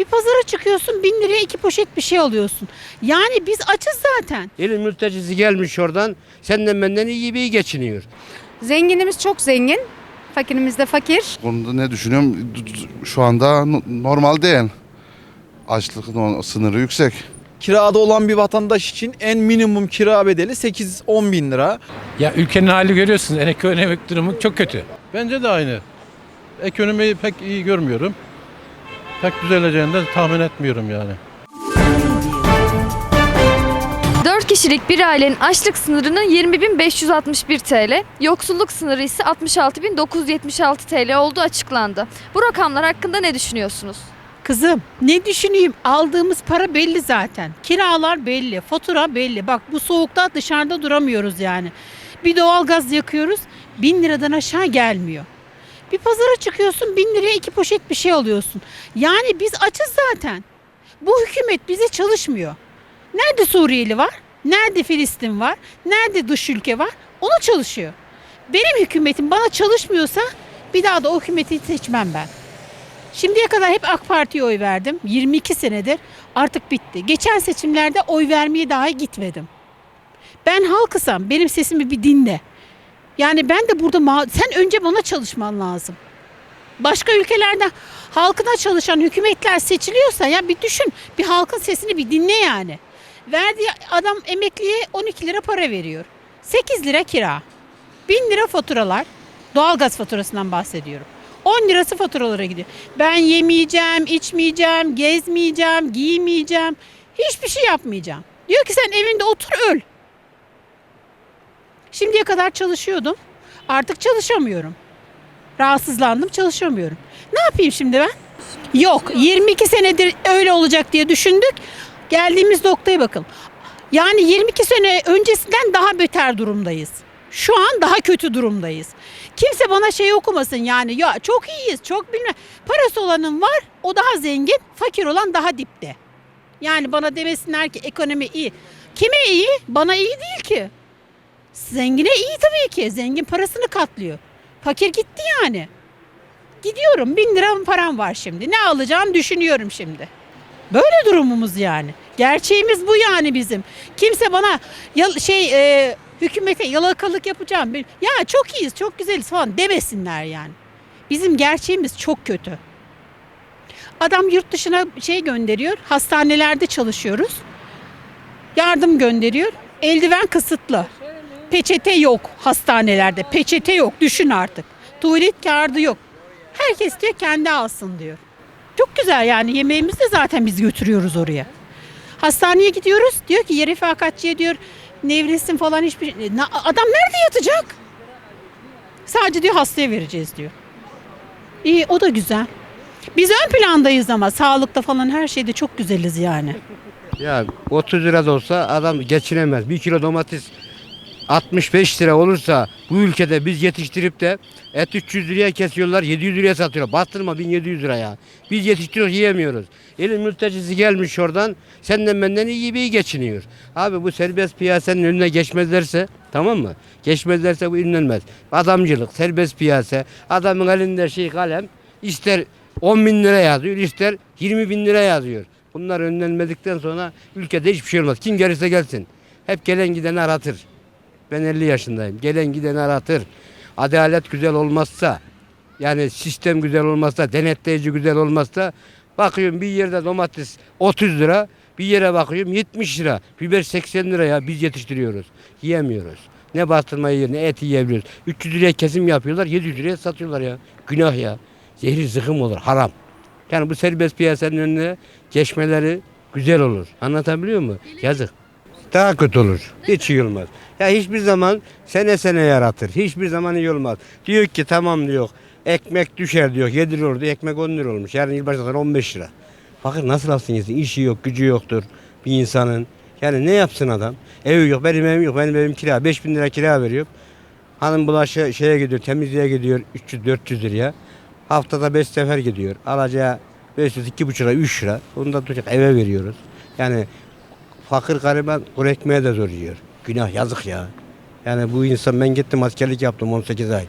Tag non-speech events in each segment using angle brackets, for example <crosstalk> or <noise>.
Bir pazara çıkıyorsun bin liraya iki poşet bir şey alıyorsun. Yani biz açız zaten. Elin mültecisi gelmiş oradan senden benden iyi gibi iyi geçiniyor. Zenginimiz çok zengin. Fakirimiz de fakir. Konuda ne düşünüyorum? Şu anda normal değil. Açlık sınırı yüksek. Kirada olan bir vatandaş için en minimum kira bedeli 8-10 bin lira. Ya ülkenin hali görüyorsunuz. <laughs> Ekonomik durumu çok kötü. Bence de aynı. Ekonomiyi pek iyi görmüyorum. Pek düzeleceğini de tahmin etmiyorum yani. 4 kişilik bir ailenin açlık sınırının 20.561 TL, yoksulluk sınırı ise 66.976 TL olduğu açıklandı. Bu rakamlar hakkında ne düşünüyorsunuz? Kızım ne düşüneyim aldığımız para belli zaten. Kiralar belli, fatura belli. Bak bu soğukta dışarıda duramıyoruz yani. Bir doğalgaz yakıyoruz bin liradan aşağı gelmiyor. Bir pazara çıkıyorsun bin liraya iki poşet bir şey alıyorsun. Yani biz açız zaten. Bu hükümet bize çalışmıyor. Nerede Suriyeli var? Nerede Filistin var? Nerede dış ülke var? Ona çalışıyor. Benim hükümetim bana çalışmıyorsa bir daha da o hükümeti seçmem ben. Şimdiye kadar hep AK Parti'ye oy verdim. 22 senedir artık bitti. Geçen seçimlerde oy vermeye dahi gitmedim. Ben halkısam benim sesimi bir dinle. Yani ben de burada sen önce bana çalışman lazım. Başka ülkelerde halkına çalışan hükümetler seçiliyorsa ya bir düşün. Bir halkın sesini bir dinle yani. Verdiği adam emekliye 12 lira para veriyor. 8 lira kira. 1000 lira faturalar. Doğalgaz faturasından bahsediyorum. 10 lirası faturalara gidiyor. Ben yemeyeceğim, içmeyeceğim, gezmeyeceğim, giymeyeceğim. Hiçbir şey yapmayacağım. Diyor ki sen evinde otur öl. Şimdiye kadar çalışıyordum. Artık çalışamıyorum. Rahatsızlandım, çalışamıyorum. Ne yapayım şimdi ben? Yok, 22 senedir öyle olacak diye düşündük. Geldiğimiz noktaya bakın. Yani 22 sene öncesinden daha beter durumdayız. Şu an daha kötü durumdayız. Kimse bana şey okumasın yani ya çok iyiyiz, çok bilmem. Parası olanın var, o daha zengin, fakir olan daha dipte. Yani bana demesinler ki ekonomi iyi. Kime iyi? Bana iyi değil ki. Zengine iyi tabii ki. Zengin parasını katlıyor. Fakir gitti yani. Gidiyorum bin lira param var şimdi. Ne alacağım düşünüyorum şimdi. Böyle durumumuz yani. Gerçeğimiz bu yani bizim. Kimse bana yal- şey e, hükümete yalakalık yapacağım. Ya çok iyiyiz, çok güzeliz falan demesinler yani. Bizim gerçeğimiz çok kötü. Adam yurt dışına şey gönderiyor. Hastanelerde çalışıyoruz. Yardım gönderiyor. Eldiven kısıtlı. Peçete yok hastanelerde. Peçete yok. Düşün artık. Tuvalet kağıdı yok. Herkes diyor kendi alsın diyor. Çok güzel yani yemeğimizi de zaten biz götürüyoruz oraya. Hastaneye gidiyoruz. Diyor ki yeri refakatçiye diyor nevresim falan hiçbir... Na- Adam nerede yatacak? Sadece diyor hastaya vereceğiz diyor. İyi o da güzel. Biz ön plandayız ama sağlıkta falan her şeyde çok güzeliz yani. Ya 30 lira da olsa adam geçinemez. Bir kilo domates 65 lira olursa bu ülkede biz yetiştirip de et 300 liraya kesiyorlar 700 liraya satıyorlar. Bastırma 1700 lira ya. Biz yetiştiriyoruz yiyemiyoruz. Elin mültecisi gelmiş oradan senden benden iyi gibi geçiniyor. Abi bu serbest piyasanın önüne geçmezlerse tamam mı? Geçmezlerse bu ünlenmez. Adamcılık, serbest piyasa. Adamın elinde şey kalem ister 10 bin lira yazıyor ister 20 bin lira yazıyor. Bunlar önlenmedikten sonra ülkede hiçbir şey olmaz. Kim gelirse gelsin. Hep gelen gideni aratır. Ben 50 yaşındayım. Gelen gideni aratır. Adalet güzel olmazsa, yani sistem güzel olmazsa, denetleyici güzel olmazsa bakıyorum bir yerde domates 30 lira, bir yere bakıyorum 70 lira. Biber 80 lira ya biz yetiştiriyoruz. Yiyemiyoruz. Ne bastırma yiyor, ne et yiyebiliyoruz. 300 liraya kesim yapıyorlar, 700 liraya satıyorlar ya. Günah ya. Zehir zıkım olur, haram. Yani bu serbest piyasanın önüne geçmeleri güzel olur. Anlatabiliyor muyum? Yazık. Daha kötü olur. Hiç iyi olmaz. Ya hiçbir zaman sene sene yaratır. Hiçbir zaman iyi olmaz. Diyor ki tamam diyor. Ekmek düşer diyor. 7 lira oldu. Ekmek 10 lira olmuş. Yarın yılbaşı sonra 15 lira. Bakın nasıl alsın yesin. İşi yok, gücü yoktur bir insanın. Yani ne yapsın adam? Evi yok, benim evim yok. Benim evim kira. 5000 lira kira veriyor. Hanım bulaşı şeye gidiyor, temizliğe gidiyor 300-400 liraya. Haftada 5 sefer gidiyor. Alacağı 500, 2,5 lira, 3 lira. Onu da tutacak eve veriyoruz. Yani fakir gariban kuru ekmeğe de zor yiyor. Günah yazık ya. Yani bu insan ben gittim askerlik yaptım 18 ay.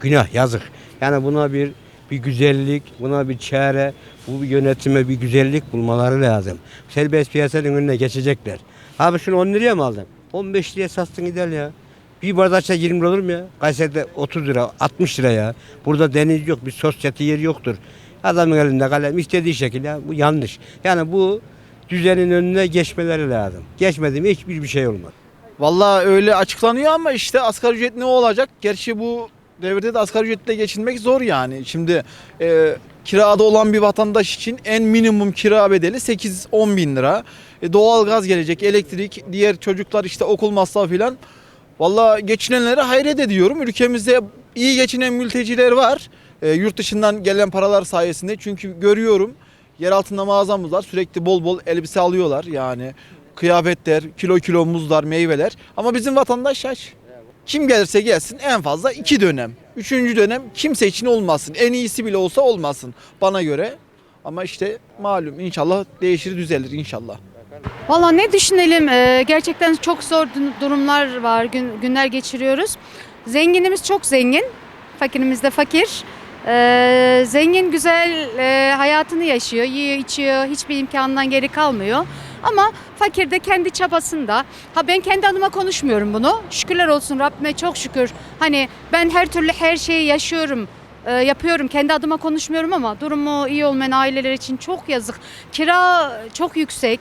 Günah yazık. Yani buna bir bir güzellik, buna bir çare, bu bir yönetime bir güzellik bulmaları lazım. Serbest piyasanın önüne geçecekler. Abi şunu 10 liraya mı aldın? 15 liraya sattın gider ya. Bir bardak çay 20 lira olur mu ya? Kayseri'de 30 lira, 60 lira ya. Burada deniz yok, bir sosyete yeri yoktur. Adamın elinde kalem istediği şekilde bu yanlış. Yani bu düzenin önüne geçmeleri lazım. Geçmedi mi hiçbir bir şey olmaz. Vallahi öyle açıklanıyor ama işte asgari ücret ne olacak? Gerçi bu devirde de asgari ücretle geçinmek zor yani. Şimdi e, kirada olan bir vatandaş için en minimum kira bedeli 8-10 bin lira. E, doğalgaz gelecek, elektrik, diğer çocuklar işte okul masrafı filan. Vallahi geçinenlere hayret ediyorum. Ülkemizde iyi geçinen mülteciler var. E, yurt dışından gelen paralar sayesinde. Çünkü görüyorum yer altında mağazamız. Sürekli bol bol elbise alıyorlar yani. Kıyafetler, kilo kilo muzlar, meyveler. Ama bizim vatandaş aç. Kim gelirse gelsin en fazla iki dönem. Üçüncü dönem kimse için olmasın. En iyisi bile olsa olmasın bana göre. Ama işte malum inşallah değişir düzelir inşallah. Valla ne düşünelim Ee, gerçekten çok zor durumlar var gün, günler geçiriyoruz. Zenginimiz çok zengin, fakirimiz de fakir. Ee, zengin güzel e, hayatını yaşıyor, yiyor içiyor, hiçbir imkandan geri kalmıyor. Ama fakir de kendi çabasında. Ha ben kendi adıma konuşmuyorum bunu. Şükürler olsun Rabbime çok şükür. Hani ben her türlü her şeyi yaşıyorum e, yapıyorum. Kendi adıma konuşmuyorum ama durumu iyi olmayan aileler için çok yazık. Kira çok yüksek.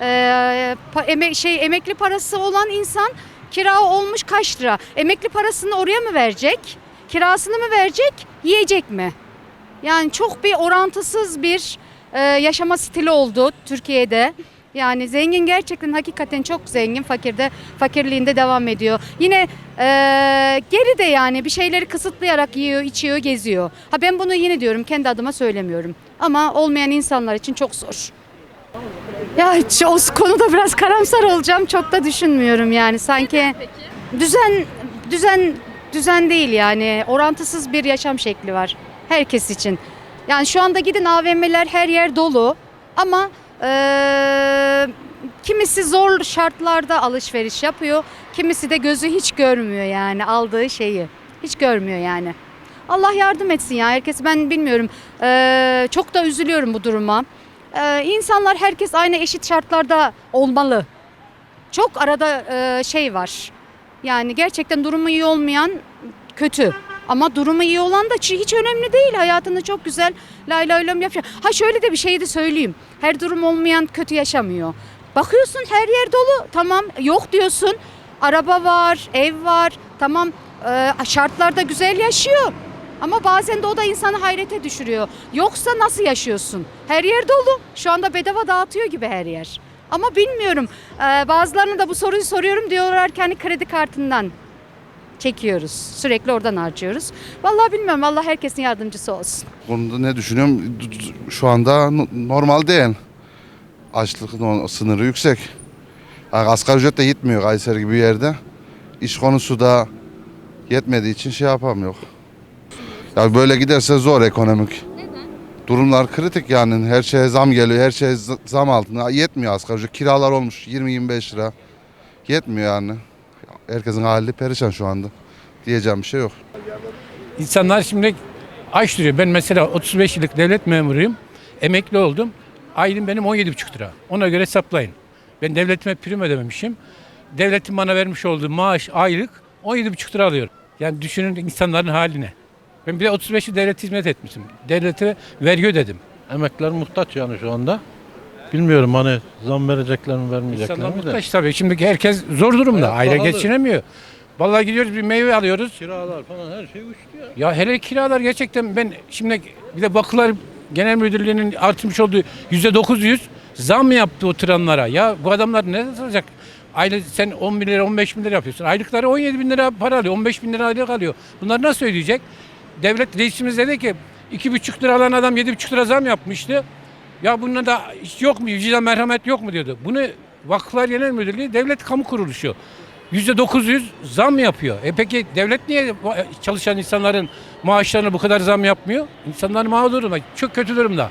E, eme- şey emekli parası olan insan kira olmuş kaç lira? Emekli parasını oraya mı verecek? Kirasını mı verecek? Yiyecek mi? Yani çok bir orantısız bir e, yaşama stili oldu Türkiye'de. Yani zengin gerçekten hakikaten çok zengin, fakir de fakirliğinde devam ediyor. Yine e, geri de yani bir şeyleri kısıtlayarak yiyor, içiyor, geziyor. Ha ben bunu yine diyorum, kendi adıma söylemiyorum. Ama olmayan insanlar için çok zor. Ya hiç o konuda biraz karamsar olacağım. Çok da düşünmüyorum yani. Sanki düzen düzen düzen değil yani. Orantısız bir yaşam şekli var herkes için. Yani şu anda gidin AVM'ler her yer dolu ama eee, kimisi zor şartlarda alışveriş yapıyor. Kimisi de gözü hiç görmüyor yani aldığı şeyi. Hiç görmüyor yani. Allah yardım etsin ya. Herkes ben bilmiyorum. Eee, çok da üzülüyorum bu duruma. Eee insanlar herkes aynı eşit şartlarda olmalı. Çok arada eee, şey var. Yani gerçekten durumu iyi olmayan kötü. Ama durumu iyi olan da hiç önemli değil. Hayatını çok güzel lay lay lom yapıyor. Ha şöyle de bir şey de söyleyeyim. Her durum olmayan kötü yaşamıyor. Bakıyorsun her yer dolu. Tamam yok diyorsun. Araba var, ev var. Tamam e, şartlarda güzel yaşıyor. Ama bazen de o da insanı hayrete düşürüyor. Yoksa nasıl yaşıyorsun? Her yer dolu. Şu anda bedava dağıtıyor gibi her yer. Ama bilmiyorum. E, bazılarına da bu soruyu soruyorum diyorlar ki hani kredi kartından çekiyoruz. Sürekli oradan harcıyoruz. Vallahi bilmiyorum. Allah herkesin yardımcısı olsun. Konuda ne düşünüyorum? Şu anda no- normal değil. Açlık sınırı yüksek. Asgari ücret de yetmiyor Kayseri gibi bir yerde. İş konusu da yetmediği için şey yapamıyor. Ya böyle giderse zor ekonomik. Durumlar kritik yani her şeye zam geliyor, her şey zam altında. Yetmiyor asgari ücret. Kiralar olmuş 20-25 lira. Yetmiyor yani. Herkesin hali perişan şu anda. Diyeceğim bir şey yok. İnsanlar şimdi aç duruyor. Ben mesela 35 yıllık devlet memuruyum. Emekli oldum. Aylığım benim 17,5 lira. Ona göre hesaplayın. Ben devletime prim ödememişim. Devletin bana vermiş olduğu maaş aylık 17,5 lira alıyorum. Yani düşünün insanların haline. Ben bir de 35 yıl devlet hizmet etmişim. Devlete vergi ödedim. Emekliler muhtaç yani şu anda. Bilmiyorum hani zam verecekler mi vermeyecekler İnsanlar mi de. muhtaç tabii. Şimdi herkes zor durumda. Hayat Aile pahalı. geçinemiyor. Vallahi gidiyoruz bir meyve alıyoruz. Kiralar falan her şey uçtu ya. Ya hele kiralar gerçekten ben şimdi bir de Vakıflar Genel Müdürlüğü'nün artırmış olduğu yüzde 900 zam yaptı oturanlara? Ya bu adamlar ne alacak? Aylık sen 10 bin lira 15 bin lira yapıyorsun. Aylıkları 17 bin lira para alıyor. 15 bin lira aylık alıyor. Bunlar nasıl ödeyecek? Devlet reisimiz dedi ki 2,5 lira alan adam 7,5 lira zam yapmıştı. Ya bunun da hiç yok mu? Vicdan merhamet yok mu diyordu. Bunu Vakıflar Genel Müdürlüğü devlet kamu kuruluşu. %900 zam yapıyor. E peki devlet niye bu- çalışan insanların maaşlarına bu kadar zam yapmıyor? İnsanlar mağdur durumda. Çok kötü durumda.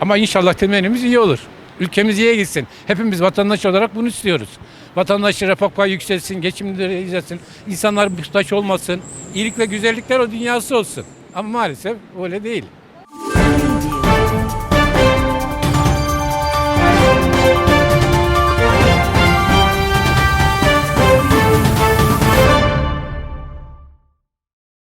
Ama inşallah temennimiz iyi olur. Ülkemiz iyiye gitsin. Hepimiz vatandaş olarak bunu istiyoruz. Vatandaşlar refah yükselsin, geçimleri izlesin. İnsanlar muhtaç olmasın. İyilik ve güzellikler o dünyası olsun. Ama maalesef öyle değil.